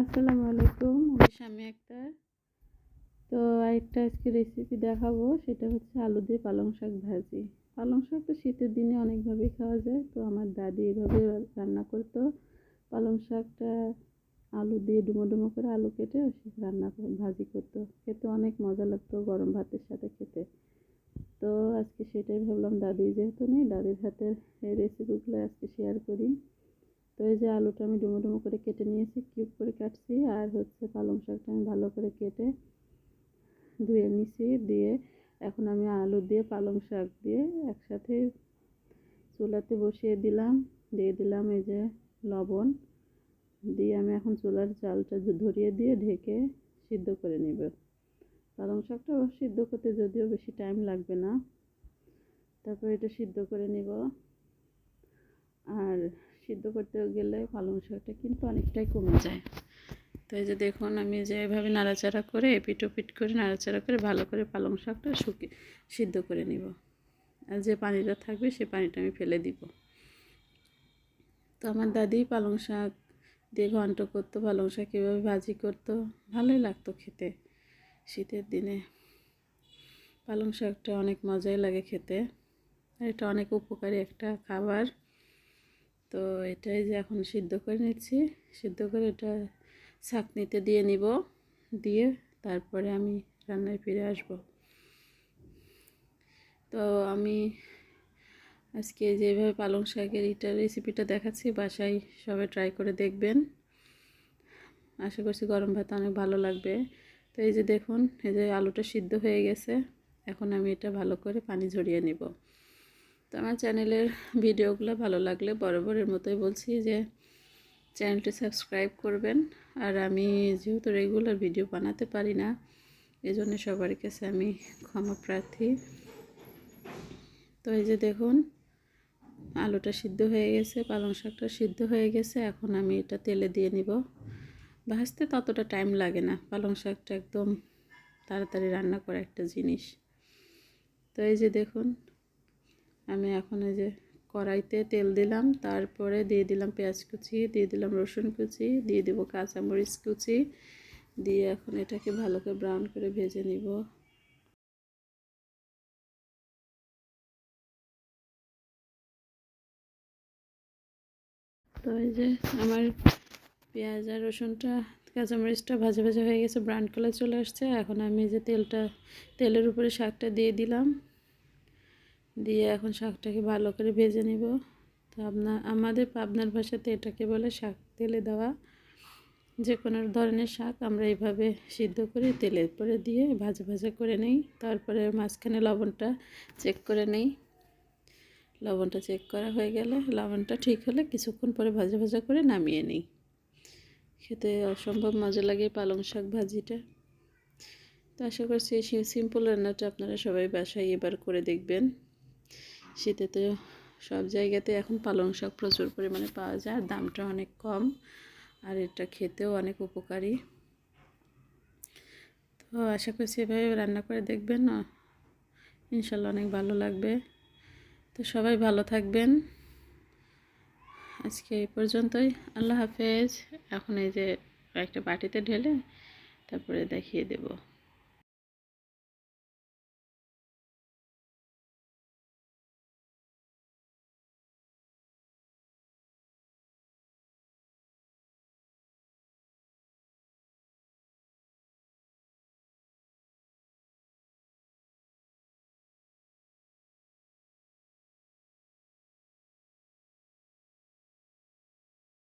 আসসালামু আলাইকুম আমি স্বামী আক্তার। তো আরেকটা আজকে রেসিপি দেখাবো, সেটা হচ্ছে আলু দিয়ে পালং শাক ভাজি। পালং শাক তো শীতের দিনে অনেকভাবেই খাওয়া যায়, তো আমার দাদি এভাবে রান্না করতো। পালং শাকটা আলু দিয়ে ডুমো ডুমো করে আলু কেটে রান্না ভাজি করতো। খেতে অনেক মজা লাগতো গরম ভাতের সাথে খেতে। তো আজকে সেটাই ভাবলাম দাদি যেহেতু নেই, দাদির হাতের এই রেসিপিগুলো আজকে শেয়ার করি। এই যে আলুটা আমি ডুমো ডুমো করে কেটে নিয়েছি, কিউব করে কাটছি, আর হচ্ছে পালং শাকটা আমি ভালো করে কেটে ধুয়ে নিছি, দিয়ে এখন আমি আলু দিয়ে পালং শাক দিয়ে একসাথে চুলাতে বসিয়ে দিলাম, দিয়ে দিলাম এই যে লবণ, দিয়ে আমি এখন চুলার চালটা ধরিয়ে দিয়ে ঢেকে সিদ্ধ করে নেব। পালং শাকটা সিদ্ধ করতে যদিও বেশি টাইম লাগবে না, তারপর এটা সিদ্ধ করে নেব। আর সিদ্ধ করতে গেলে পালং শাকটা কিন্তু অনেকটাই কমে যায়। তো এই যে দেখুন, আমি যে এভাবে নাড়াচাড়া করে এপিট ওপিট করে নাড়াচাড়া করে ভালো করে পালং শাকটা শুকিয়ে সিদ্ধ করে নিব। আর যে পানিটা থাকবে সে পানিটা আমি ফেলে দিব। তো আমার দাদি পালং শাক দিয়ে ঘন্ট করতো, পালং শাক কীভাবে ভাজি করতো, ভালোই লাগতো খেতে শীতের দিনে। পালং শাকটা অনেক মজাই লাগে খেতে। এটা অনেক উপকারী একটা খাবার। তো এটাই যে এখন সিদ্ধ করে নিচ্ছি। সিদ্ধ করে এটা ছাঁকনিতে দিয়ে নিব। দিয়ে তারপরে আমি রান্নায় ফিরে আসব। তো আমি আজকে যেভাবে পালং শাকের এটা রেসিপিটা দেখাচ্ছি বাসায় সবাই ট্রাই করে দেখবেন। আশা করছি গরম ভাত অনেক ভালো লাগবে। তো এই যে দেখুন, এই যে আলুটা সিদ্ধ হয়ে গেছে। এখন আমি এটা ভালো করে পানি ঝরিয়ে নিব। তো আমার চ্যানেলের ভিডিওগুলো ভালো লাগলে বরাবরের মতোই বলছি যে চ্যানেলটি সাবস্ক্রাইব করবেন। আর আমি যেহেতু রেগুলার ভিডিও বানাতে পারি না এই জন্য সবার কাছে আমি ক্ষমা প্রার্থী। তো এই যে দেখুন, আলুটা সিদ্ধ হয়ে গেছে, পালং শাকটা সিদ্ধ হয়ে গেছে। এখন আমি এটা তেলে দিয়ে নিব। ভাজতে ততটা টাইম লাগে না। পালং শাকটা একদম তাড়াতাড়ি রান্না করা একটা জিনিস। তো এই যে দেখুন আমি এখন এই যে কড়াইতে তেল দিলাম, তারপরে দিয়ে দিলাম পেঁয়াজ কুচি, দিয়ে দিলাম রসুন কুচি, দিয়ে দেবো কাঁচামরিচ কুচি, দিয়ে এখন এটাকে ভালো করে ব্রাউন করে ভেজে নিব। তো এই যে আমার পেঁয়াজ আর রসুনটা, কাঁচামরিচটা ভাজা ভাজা হয়ে গেছে, ব্রাউন কালার চলে আসছে। এখন আমি যে তেলটা, তেলের উপরে শাকটা দিয়ে দিলাম। দিয়ে এখন শাকটাকে ভালো করে ভেজে নিব। তো আপনার আমাদের পাবনার ভাষাতে এটাকে বলে শাক তেলে দেওয়া। যে কোনো ধরনের শাক আমরা এইভাবে সিদ্ধ করে তেলের পরে দিয়ে ভাজা ভাজা করে নেই। তারপরে মাঝখানে লবণটা চেক করে নেই। লবণটা চেক করা হয়ে গেলে লবণটা ঠিক হলে কিছুক্ষণ পরে ভাজা ভাজা করে নামিয়ে নিই। খেতে অসম্ভব মজা লাগে পালং শাক ভাজিটা। তো আশা করছি সিম্পল রান্নাটা আপনারা সবাই বাসায় এবার করে দেখবেন। শীতে তো সব জায়গাতে এখন পালং শাক প্রচুর পরিমাণে পাওয়া যায় আর দামটা অনেক কম আর এটা খেতেও অনেক উপকারী। তো আশা করছি এভাবে রান্না করে দেখবেন ইনশাল্লাহ অনেক ভালো লাগবে। তো সবাই ভালো থাকবেন। আজকে এই পর্যন্তই। আল্লাহ হাফেজ। এখন এই যে একটা বাটিতে ঢেলে তারপরে দেখিয়ে দেবো।